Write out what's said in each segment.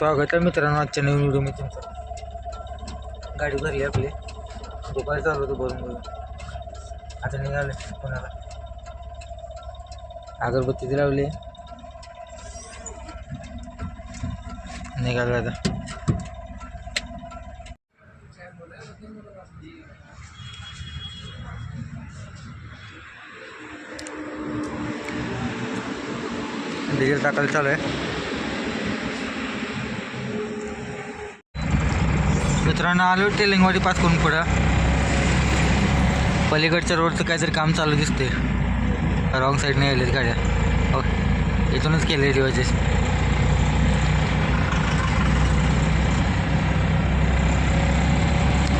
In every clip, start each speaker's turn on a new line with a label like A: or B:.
A: स्वागत आहे मित्रांनो आजच्या नवीन व्हिडिओमध्ये मी तुमचं. गाडी भरली आपली. दुपारी चालू होतं भरून भरून. आता निघाले कोणाला अगरबत्ती लावली. निघालो आता. डिझेल टाकायला चालू आहे. मित्रांनो आलो टेलिंगवाडी पास करून पुढं. पलीकडच्या रोडचं काहीतरी काम चालू दिसते रॉंग साईडने गेलेत गाड्या. ओके इथूनच केले डिवायचेस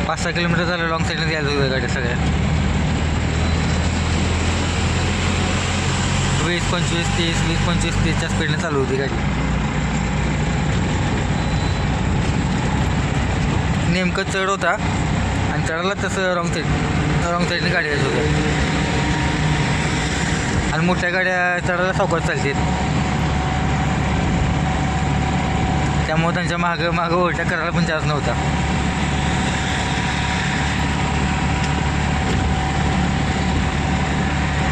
A: पाच सहा किलोमीटर झालं लॉंग साईडने द्यायला होत्या गाड्या सगळ्या. वीस पंचवीस तीस वीस पंचवीस तीसच्या स्पीडने चालू होती गाडी. नेमकं चढ होता आणि चढायला तसं रॉंग साईड रॉंग साईडने गाडी येत होत्या आणि मोठ्या गाड्या चढायला सावकाश चालतात त्यामुळे त्यांच्या मागं मागं ओलट्या करायला पण चान्स नव्हता.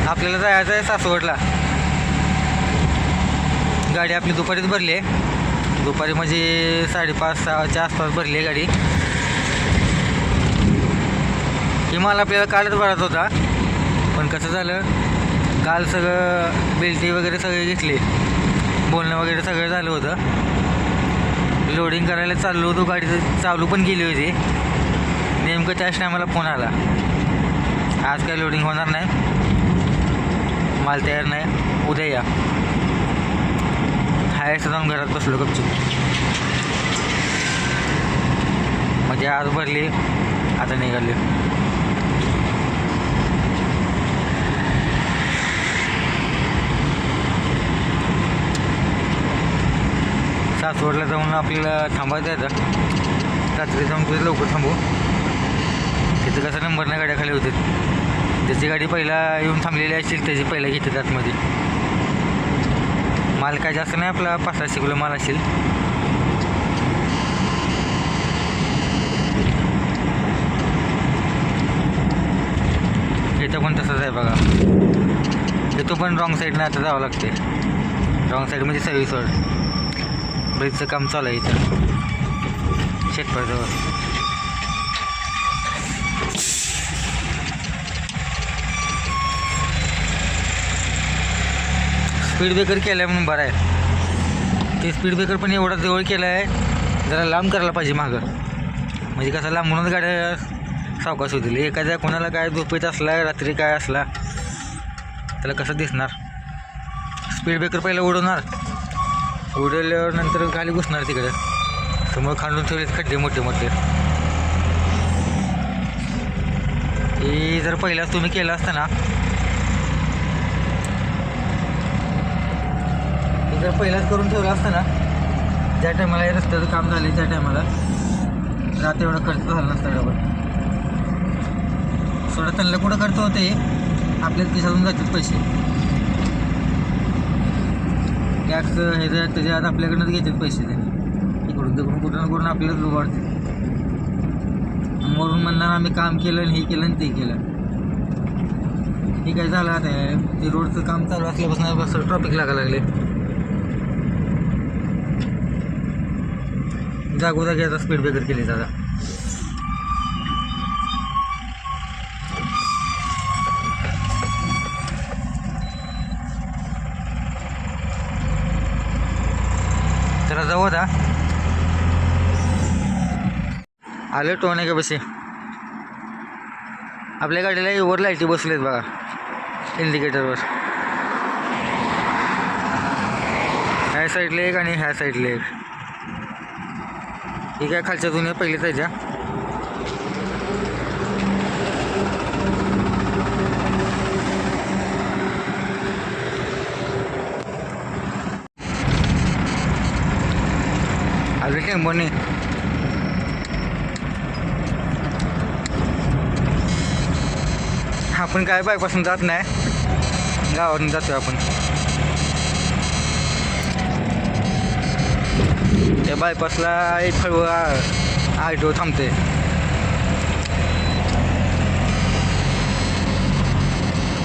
A: आपल्याला जायचं आहे सासवडला. गाडी आपली दुपारीच भरली आहे. दुपारी म्हणजे साडेपाच सहाच्या आसपास भरली आहे गाडी. माल आपल्याला कालच भरत होता. पण कसं झालं काल सगळं बेल्टी वगैरे सगळे घेतले. बोलणं वगैरे सगळं झालं होतं. लोडिंग करायला चाललो होतो गाडी चालू पण गेली होती. नेमकं त्याच टायमाला फोन आला. आज काय लोडिंग होणार नाही. माल तयार नाही. उद्या या. हाय जाऊन घरात बसलो गपचूप. म्हणजे आज भरली आता निघाली. सासवडला जाऊन आपल्याला थांबायचं आहे आता. रात्री जाऊन तिथे लवकर थांबू. तिथं कसा नंबर नाही गाड्या खाली होते त्याची गाडी पहिला येऊन थांबलेली असेल त्याची पहिला घेते आतमध्ये. माल काय जास्त नाही आपला पाच सहाशे किलो माल असेल. इथं पण तसंच आहे बघा. इथं पण रॉंग साईडनं आता जावं लागते रॉंग साईड म्हणजे सर्व्हिस रोड ब्रिजचं काम चालू आहे इथं. शेतपळजवळ. स्पीड ब्रेकर केला आहे म्हणून बरं आहे. ते स्पीड ब्रेकर पण एवढा जवळ केलं आहे जरा लांब करायला पाहिजे मागं. म्हणजे कसं लांबूनच गाड्या सावकाश होतील. एखाद्या कोणाला काय झोपेत असला रात्री काय असला त्याला कसं दिसणार? स्पीड ब्रेकर पहिलं उडवणार. उडल्यावर नंतर खाली घुसणार तिकडे. समोर खांडून ठेवले खड्डे मोठे मोठे. हे जर पहिलाच तुम्ही केलं असतं ना जर पहिलाच करून ठेवलं असतं ना ज्या टायमाला हे रस्त्याचं काम झालं त्या टायमाला रात्री एवढा खर्च झाला नसता डबल. थोडं त्यांना कुठं खर्च होते आपल्या खिशातून जातात पैसे. टॅक्स हे त्याच्या आता आपल्याकडनंच घेतात पैसे ते इकडून तिकडून कुठं ना कुठून आपल्यालाच लुबाडते मरून म्हणणार आम्ही काम केलं आणि हे केलं आणि ते केलं. हे काय झालं आता? ते रोडचं काम चालू असल्यापासून बस ट्रॉफिक लागायला लागले. जागोजागी आता स्पीड ब्रेकर केली दादा त्याला जाऊ आता आले टोने का बसे? आपल्या गाडीला वर लाईटी बसलेत बघा इंडिकेटरवर ह्या साईडला एक आणि ह्या साईडला एक. ही काय खालच्या जुन्या आहे त्याच्या आले आपण काय बायपासून जात नाही. गावातून जातोय आपण. त्या बायपासला एक फळव आयटो थांबते.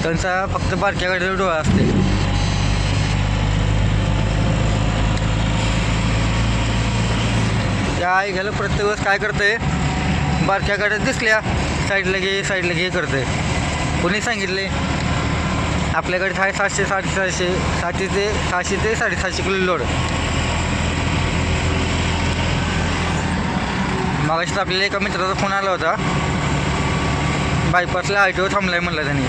A: त्यांचा फक्त बारक्याकडे डोळा असते. काय घ्यायला प्रत्येक वेळेस काय करते बारक्या गाड्या दिसल्या साईडला घे साईडला घे करते कोणी सांगितले आपल्याकडे आहे सातशे साडेसातशे सातशे ते सहाशे ते साडेसातशे किलो लोड मगाशी आपल्याला एका मित्राचा फोन आला होता. बायपासला आय टी ओ थांबलाय म्हणलं त्यांनी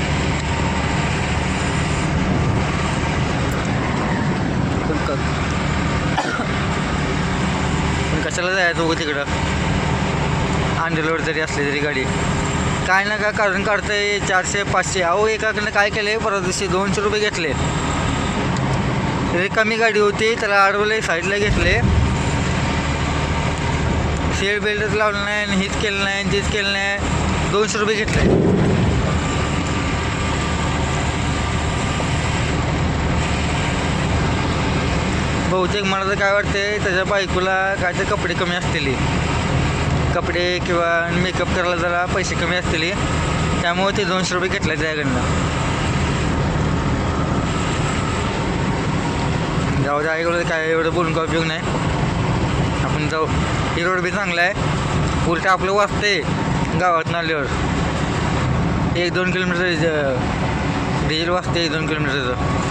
A: पण क- पण कशाला जायचं उगं तिकडं? अंडरलोड जरी असली तरी गाडी. काय ना काय कारण काढतंय चारशे पाचशे. अहो एकाकडनं काय केलं आहे परत दिवशी दोनशे रुपये घेतले. रिकामी गाडी होती त्याला अडवले साईडला घेतले. सीट बेल्टच लावलं नाही आणि हेच केलं नाही आणि तेच केलं नाही. दोनशे रुपये घेतले. बहुतेक मला तर काय वाटते त्याच्या बायकोला काय तर कपडे कमी असतील. कपडे किंवा मेकअप करायला जरा पैसे कमी असतील. त्यामुळे ते दोनशे रुपये घेतले त्याकडनं. जाऊ द्या ऐकलं काय एवढं बोलून काय उपयोग नाही. आपण जाऊ. ही रोड बी चांगला आहे. उलट आपलं वाचते गावात आल्यावर. एक दोन किलोमीटर डिझेल वाचते एक दोन किलोमीटरचं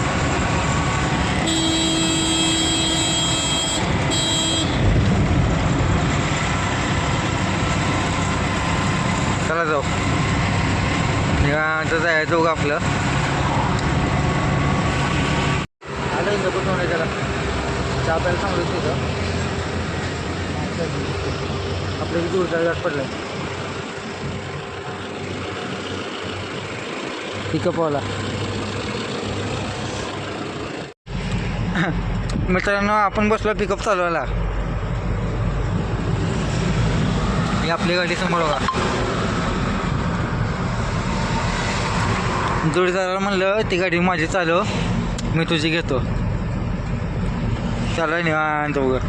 A: चला जाऊ उगा आपलं. आलं कुठून आहे त्याला चहा प्यायला सांगलो तिथं आपल्या किती उलटा जात पडलाय. पिकअपवाला मित्रांनो आपण बसलो पिकअप चालवायला. आपली गाडी समोर बघा. जोडीदाराला म्हणलं ती गाडी माझी चालव मी तुझी घेतो. चालू निवांत बघ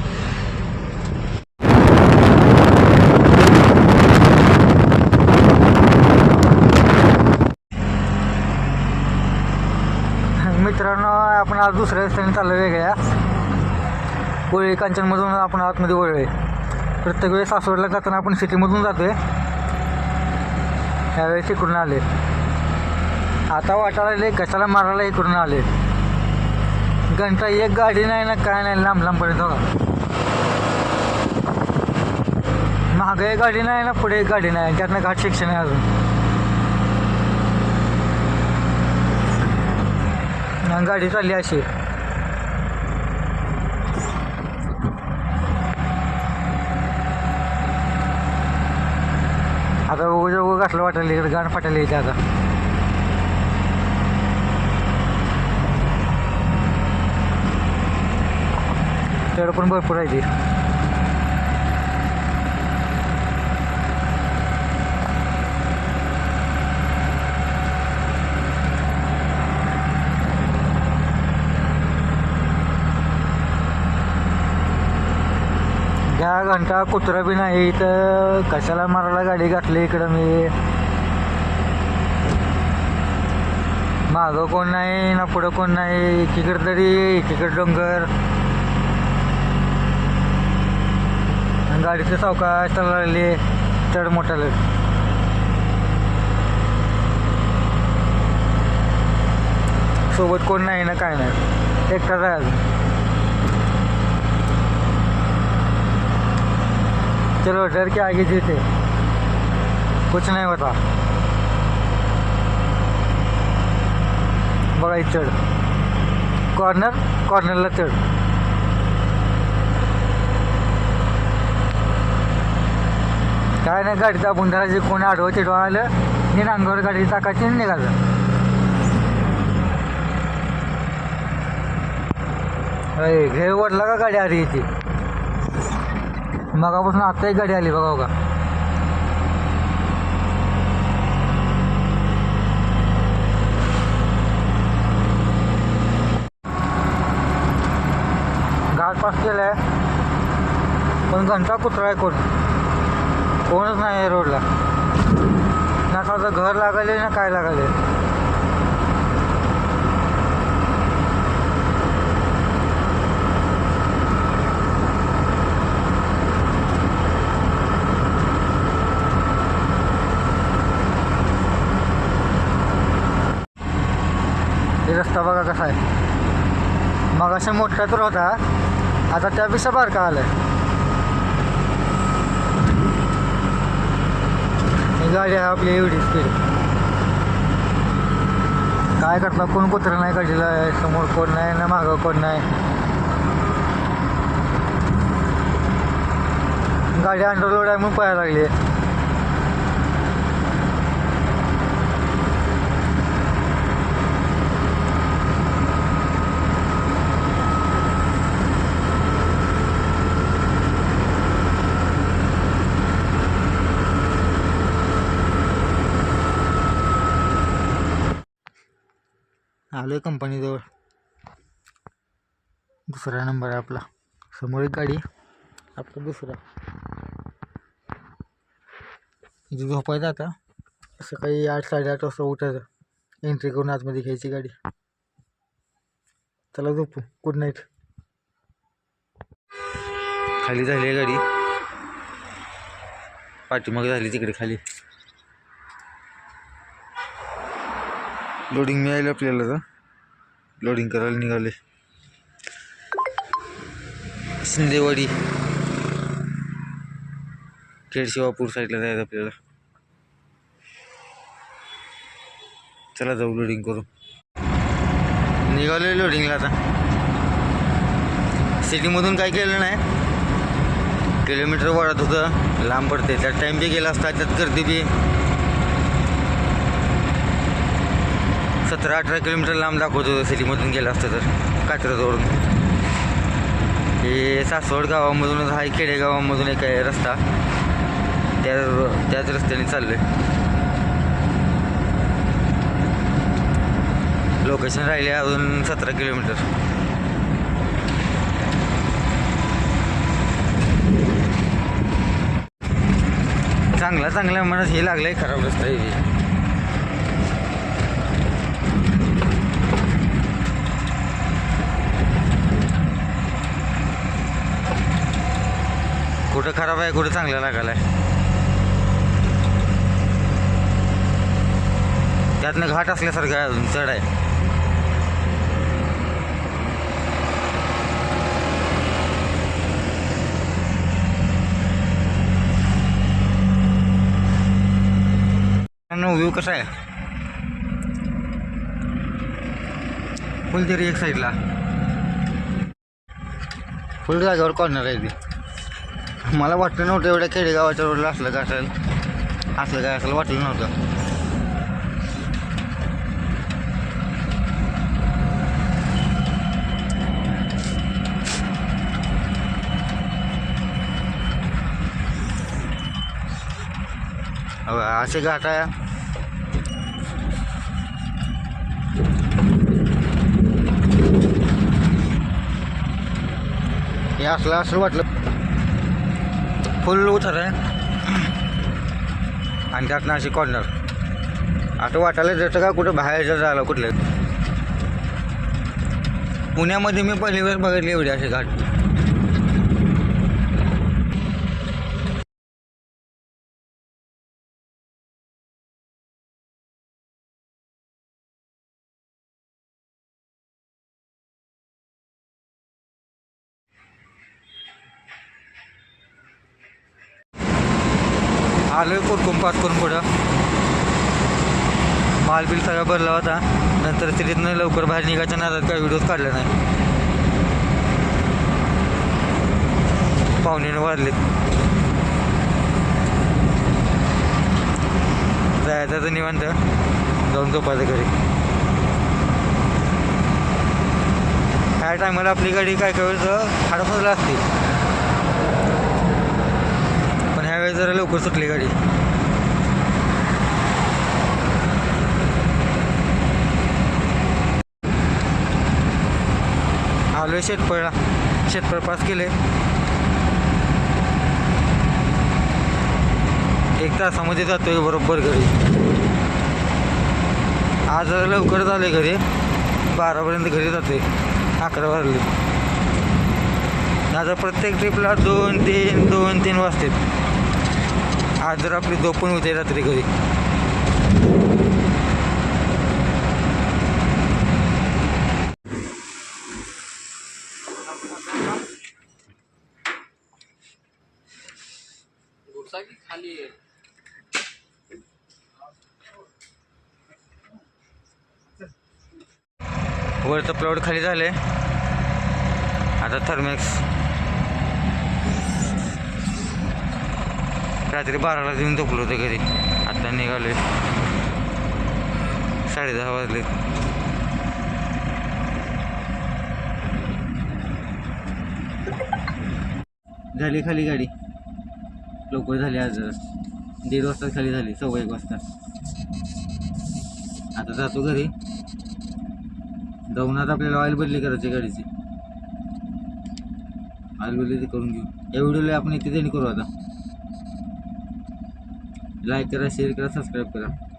A: मित्रांनो आपण आज दुसऱ्या रस्त्याने चाललो वेगळ्या. कोळी कांचनमधून आपण आतमध्ये वळलोय प्रत्येक वेळेस सासवडला जाताना आपण सिटीमधून जातोय. यावेळेस इकडून आले आता वाटायला लागले कशाला मारायला इकडून आले? घंटा एक गाडी नाही ना काय नाही लांब लांबपर्यंत बघा मागे एक गाडी नाही ना पुढे एक गाडी नाही त्यातनं घाट शिक्षण आहे अजून. गाडी चालली अशी. आता उगो उगो घातलं वाटायला इकडे गाण फाटायला येते आता. तेवढं पण भरपूर आहे ते. ह्या घंटा कुत्रा बी नाही तर कशाला मारायला गाडी घातली इकडं मी? मागं कोण नाही ना पुढं कोण नाही? एकीकडे तरी एकीकडे डोंगर. गाडीचे सावकाश चालला लागले चढ मोठ्याला सोबत कोण नाही ना काय नाही. एकटा आहे चलो डर के आगे जीते कुछ नहीं होता. बघा चढ. कॉर्नर कॉर्नरला चढ. काय नाही गाडी दाबून धरायची कोणी आडवं चिडवं आलं नि नांगर गाडी टाकायची निघालं. अरे घे वडला का गाडी आली इथे? मगापासून आता एक गाडी आली बघा बघा. घाट पास केलाय पण घंटा कुत्रा आहे कोण? कोणच नाही आहे रोडला. ना स्वतः घर लागले ना काय लागले. रस्ता बघा कसा आहे. मग असे मोठा तर होता आता त्यापेक्षा बारका आलाय. आहे गाडी आहे आपली एवढी स्पीड काय करता? कोण कुत्र नाही काढलेलं आहे समोर कोण नाही ना मागं कोण नाही. गाडी अंडरलोड आहे म्हणून पाहायला लागली आलो आहे कंपनीजवळ. दुसरा नंबर आहे आपला. समोर एक गाडी आपला दुसरा. इथे झोपायचं आता. सकाळी आठ साडेआठ वाजता उठायचं. एंट्री करून आतमध्ये घ्यायची गाडी. चला झोपू. गुड नाईट खाली झाली आहे गाडी. पाठीमागे झाली तिकडे खाली. लोडिंग मिळालं आपल्याला तर. लोडिंग करायला निघाले. शिंदेवाडी केडशिवापूर साईडला जायचं आपल्याला. चला जाऊ लोडिंग करू निघाले लोडिंगला आता. सिटीमधून काय केलं नाही? किलोमीटर वाढत होतं. लांब पडते त्यात टाईम बी गेला असता. त्यात गर्दी बी. सतरा अठरा किलोमीटर लांब दाखवत होतं सिटीमधून गेलं असतं तर. कात्रजवळून हे सासवड गावामधूनच हा खेडेगावामधून एक आहे रस्ता. त्या त्याच रस्त्याने चाललोय. लोकेशन राहिले अजून सतरा किलोमीटर. चांगला चांगला म्हणत हे लागलंय खराब रस्ता आहे कुठं खराब आहे कुठं चांगलं लागायला आहे? त्यातनं घाट असल्यासारखं अजून चढ आहे व्ह्यू कसा आहे? फुल तरी एक साईडला फुल जागेवर कॉर्नर आहे ती. मला वाटलं नव्हतं एवढ्या खेडेगावाच्या रोडला असलं काय असेल. असलं काय असेल वाटलं नव्हतं. अहो, असे घाट आहे. हे असलं असं वाटलं. फुल उतर आहे. आणि त्यात नाशिक कॉर्नर आता वाटायला जातं का कुठं बाहेरचं झालं कुठलं. पुण्यामध्ये मी पहिली वेळ बघितली एवढी असे घाट आहे करून पुढं. माल बिल सगळा भरला होता. नंतर तिथनं लवकर बाहेर निघायच्या नादात काय व्हिडिओज काढला नाही. पाहुण्याने वाढलेत जायचं तर निवांत. जाऊन झोपायचं घरी. ह्या टायमाला आपली गाडी काय काय वेळेस हाडाफसला असते. पण ह्यावेळेस जरा लवकर सुटली गाडी. पुढे शेतफळ शेतफळ पास केले. एक तासामध्ये जातोय बरोबर घरी. आज लवकर झाले घरी. बारापर्यंत घरी जातोय. अकरा वाजले. आता प्रत्येक ट्रिपला दोन तीन दोन तीन वाजतात. आज जर आपली झोपून होते रात्री घरी.
B: खाली
A: वरचं प्लॉट खाली झाले. आता थर्मॅक्स रात्री बाराला देऊन झोपलो होतो घरी. आता निघाले साडे दहा वाजले. झाली खाली गाडी. लवकर झाली आज. दीड वाजता खाली झाली सव्वा एक वाजता. आता जातो घरी. जाऊन आता आपल्याला ऑइल बदली करायची गाडीची. ऑइल बदली करून घेऊ. या व्हिडिओला आपण इथे देणी करू आता. लाईक करा शेअर करा सबस्क्राईब करा.